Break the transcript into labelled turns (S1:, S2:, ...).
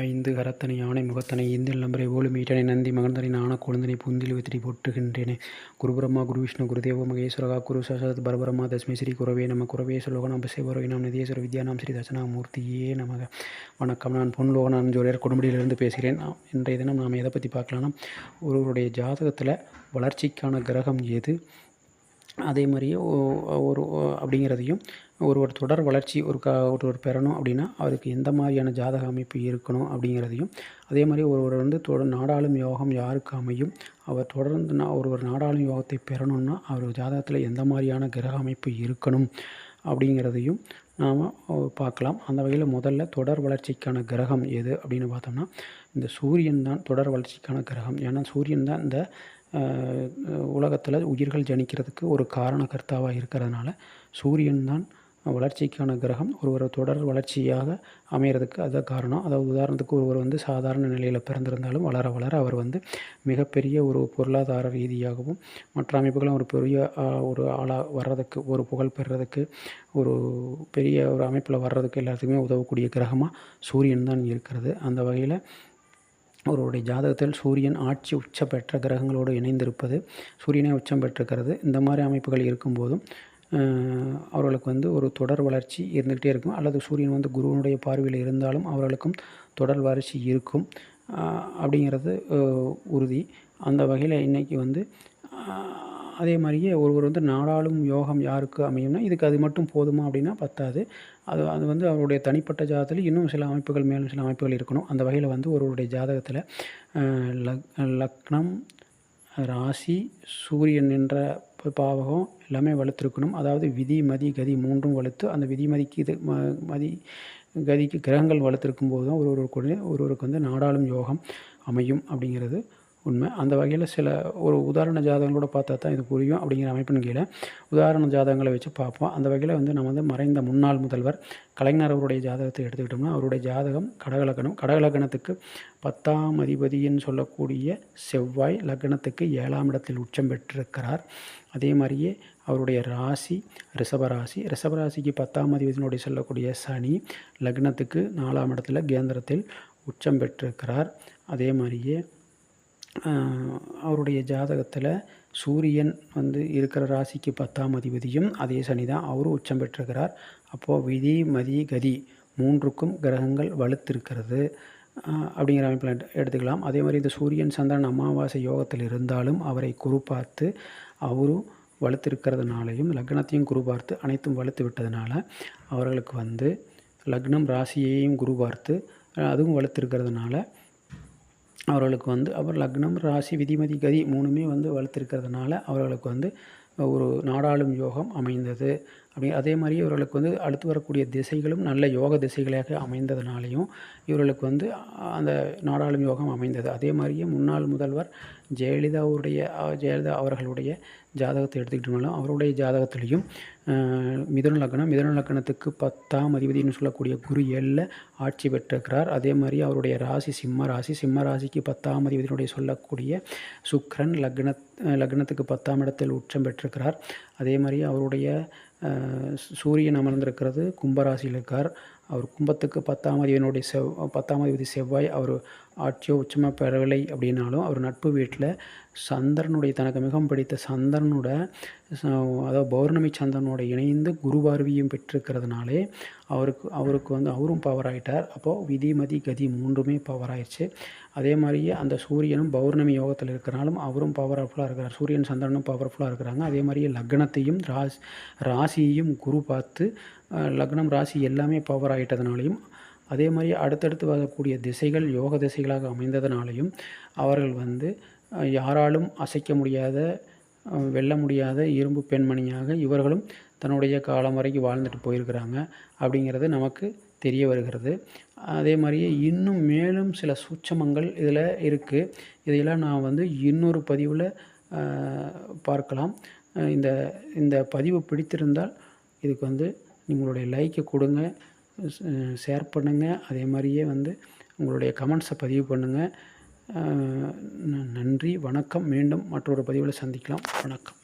S1: ஐந்து கரத்தனை யானை முகத்தனை இந்தில் நம்பரை ஓலு மீட்டனை நந்தி மகந்தனை நாண கொழுந்தனை புந்தில் வித்திரி போற்றுகின்றேனே. குருபிரம்மா குரு விஷ்ணு குருதேவ மகேஸ்வரகா குரு சசத் பரபரமா தஸ்மை ஸ்ரீ குரவே நம குரவே சுலோகநாம் பசேவரவை நாம் நிதியேஸ்வர வித்யானாம் ஸ்ரீ தட்சணாமூர்த்தியே நமக. வணக்கம். நான் பொன் லோகநாதன் ஜோதியர் கொடுமுடியிலிருந்து பேசுகிறேன். இன்றைய தினம் நாம் எதை பற்றி பார்க்கலாம்னா ஒருவருடைய ஜாதகத்தில் வளர்ச்சிக்கான கிரகம் எது? அதே மாதிரியே ஒரு அப்படிங்கிறதையும் ஒரு ஒரு தொடர் வளர்ச்சி ஒரு க ஒரு பெறணும் அப்படின்னா அவருக்கு எந்த மாதிரியான ஜாதக அமைப்பு இருக்கணும் அப்படிங்கிறதையும் அதே மாதிரி ஒருவர் வந்து தொடர் நாடாளும் யோகம் யாருக்கு அமையும் அவர் தொடர்ந்து நான் ஒருவர் நாடாளும் யோகத்தை பெறணும்னா அவர் ஜாதகத்தில் எந்த மாதிரியான கிரக அமைப்பு இருக்கணும் அப்படிங்கிறதையும் நாம் பார்க்கலாம். அந்த வகையில் முதல்ல தொடர் வளர்ச்சிக்கான கிரகம் எது அப்படின்னு பார்த்தோம்னா இந்த சூரியன் தான் தொடர் வளர்ச்சிக்கான கிரகம். ஏன்னா சூரியன் தான் இந்த உலகத்தில் உயிர்கள் ஜனிக்கிறதுக்கு ஒரு காரணகர்த்தாவாக இருக்கிறதுனால சூரியன் தான் வளர்ச்சிக்கான கிரகம். ஒருவர் தொடர் வளர்ச்சியாக அமைகிறதுக்கு அதுதான் காரணம். அதாவது உதாரணத்துக்கு ஒருவர் வந்து சாதாரண நிலையில் பிறந்திருந்தாலும் வளர வளர அவர் வந்து மிகப்பெரிய ஒரு பொருளாதார ரீதியாகவும் மற்ற அமைப்புகளும் ஒரு பெரிய ஒரு ஆளாக வர்றதுக்கு ஒரு புகழ் பெறுறதுக்கு ஒரு பெரிய ஒரு அமைப்பில் வர்றதுக்கு எல்லாத்துக்குமே உதவக்கூடிய கிரகமாக சூரியன் தான் இருக்கிறது. அந்த வகையில் அவருடைய ஜாதகத்தில் சூரியன் ஆட்சி உச்சம் பெற்ற கிரகங்களோடு இணைந்திருப்பது சூரியனே உச்சம் பெற்றிருக்கிறது. இந்த மாதிரி அமைப்புகள் இருக்கும்போதும் அவர்களுக்கு வந்து ஒரு தொடர் வளர்ச்சி இருந்துக்கிட்டே இருக்கும். அல்லது சூரியன் வந்து குருவனுடைய பார்வையில் இருந்தாலும் அவர்களுக்கும் தொடர் வளர்ச்சி இருக்கும். அப்படிங்கிறது உறுதி. அந்த வகையில் இன்றைக்கி வந்து அதே மாதிரியே ஒருவர் வந்து நாடாளும் யோகம் யாருக்கு அமையும்னா இதுக்கு அது மட்டும் போதுமா அப்படின்னா பத்தாது. அது அது வந்து அவருடைய தனிப்பட்ட ஜாதகத்தில் இன்னும் சில அமைப்புகள் மேலும் சில அமைப்புகள் இருக்கணும். அந்த வகையில் வந்து ஒருவருடைய ஜாதகத்தில் லக் லக்னம் ராசி சூரியன் என்ற பாவகம் எல்லாமே வலுத்திருக்கணும். அதாவது விதி மதி கதி மூன்றும் வலுத்து அந்த விதி மதிக்கு இது ம மதி கதிக்கு கிரகங்கள் வலுத்திருக்கும் போது தான் ஒருவருக்கு ஒருவருக்கு வந்து நாடாளும் யோகம் அமையும் அப்படிங்கிறது. உண்மை. அந்த வகையில் சில ஒரு உதாரண ஜாதகங்களோட பார்த்தா தான் இது புரியும் அப்படிங்கிற அமைப்பின் கீழே உதாரண ஜாதகங்களை வச்சு பார்ப்போம். அந்த வகையில் வந்து நம்ம வந்து மறைந்த முன்னாள் முதல்வர் கலைஞர் அவருடைய ஜாதகத்தை எடுத்துக்கிட்டோம்னா அவருடைய ஜாதகம் கடகலக்கணம். கடகலக்கணத்துக்கு பத்தாம் அதிபதின்னு சொல்லக்கூடிய செவ்வாய் லக்னத்துக்கு ஏழாம் இடத்தில் உச்சம் பெற்றிருக்கிறார். அதே மாதிரியே அவருடைய ராசி ரிஷபராசி ரிஷபராசிக்கு பத்தாம் அதிபதியினுடைய சொல்லக்கூடிய சனி லக்னத்துக்கு நாலாம் இடத்துல கேந்திரத்தில் உச்சம் பெற்றிருக்கிறார். அதே மாதிரியே அவருடைய ஜாதகத்தில் சூரியன் வந்து இருக்கிற ராசிக்கு பத்தாம் அதிபதியும் அதே சனி தான் அவரும் உச்சம் பெற்றிருக்கிறார். அப்போது விதி மதி கதி மூன்றுக்கும் கிரகங்கள் வலுத்திருக்கிறது. அப்படிங்கிற அமைப்பில் எடுத்துக்கலாம். அதே மாதிரி இந்த சூரியன் சந்திரன் அமாவாசை யோகத்தில் இருந்தாலும் அவரை குரு பார்த்து அவரும் வலுத்திருக்கிறதுனாலையும் லக்னத்தையும் குரு பார்த்து அனைத்தும் வலுத்து விட்டதுனால அவர்களுக்கு வந்து லக்னம் ராசியையும் குரு பார்த்து அதுவும் வலுத்திருக்கிறதுனால அவர்களுக்கு வந்து அவர் லக்னம் ராசி விதிமதி கதி மூணுமே வந்து வளர்த்துருக்கிறதுனால அவர்களுக்கு வந்து ஒரு நாடாளும் யோகம் அமைந்தது. அப்படி அதே மாதிரி இவர்களுக்கு வந்து அடுத்து வரக்கூடிய திசைகளும் நல்ல யோக திசைகளாக அமைந்ததுனாலையும் இவர்களுக்கு வந்து அந்த நாடாளும் யோகம் அமைந்தது. அதே மாதிரியே முன்னாள் முதல்வர் ஜெயலலிதாவுடைய ஜெயலலிதா அவர்களுடைய ஜாதகத்தை எடுத்துக்கிட்டோம்னாலும் அவருடைய ஜாதகத்திலையும் மிதுன லக்னம் மிதுன லக்னத்துக்கு பத்தாம் அதிபதினு சொல்லக்கூடிய குரு ஏழில் ஆட்சி பெற்றிருக்கிறார். அதே மாதிரி அவருடைய ராசி சிம்ம ராசி சிம்ம ராசிக்கு பத்தாம் அதிபதியினுடைய சொல்லக்கூடிய சுக்ரன் லக்ன லக்னத்துக்கு பத்தாம் இடத்தில் உச்சம் பெற்றிருக்கிறார். அதே மாதிரி அவருடைய சூரியன் அமர்ந்திருக்கிறது கும்பராசியில் இருக்கார். அவர் கும்பத்துக்கு பத்தாம் அதிபதியினுடைய செவ் பத்தாம் அதிபதி செவ்வாய் அவர் ஆட்சியோ உச்சமாக பெறவில்லை அப்படின்னாலும் அவர் நட்பு வீட்டில் சந்திரனுடைய தனக்கு மிகவும் பிடித்த சந்திரனோட அதாவது பௌர்ணமி சந்திரனோட இணைந்து குரு பார்வையும் பெற்றிருக்கிறதுனாலே அவருக்கு அவருக்கு வந்து அவரும் பவர் ஆகிட்டார் அப்போது விதிமதி கதி மூன்றுமே பவர் ஆயிடுச்சு. அதே மாதிரியே அந்த சூரியனும் பௌர்ணமி யோகத்தில் இருக்கிறனாலும் அவரும் பவர்ஃபுல்லாக இருக்கிறார். சூரியன் சந்திரனும் பவர்ஃபுல்லாக இருக்கிறாங்க. அதே மாதிரியே லக்னத்தையும் ராசி ராசியையும் குரு பார்த்து லக்னம் ராசி எல்லாமே பவர் ஆயிட்டதுனாலையும் அதே மாதிரி அடுத்தடுத்து வரக்கூடிய திசைகள் யோக திசைகளாக அமைந்ததுனாலையும் அவர்கள் வந்து யாராலும் அசைக்க முடியாத வெல்ல முடியாத இரும்பு பெண்மணியாக இவர்களும் தன்னுடைய காலம் வரைக்கும் வாழ்ந்துட்டு போயிருக்கிறாங்க அப்படிங்கிறது நமக்கு தெரிய வருகிறது. அதே மாதிரியே இன்னும் மேலும் சில சூட்சமங்கள் இதில் இருக்குது இதையெல்லாம் நான் வந்து இன்னொரு பதிவில் பார்க்கலாம். இந்த இந்த பதிவு பிடித்திருந்தால் இதுக்கு வந்து உங்களுடைய லைக்கை கொடுங்க. ஷேர் பண்ணுங்கள் அதே மாதிரியே வந்து உங்களுடைய கமெண்ட்ஸை பதிவு பண்ணுங்கள் நன்றி. வணக்கம். மீண்டும் மற்றொரு பதிவில் சந்திக்கலாம். வணக்கம்.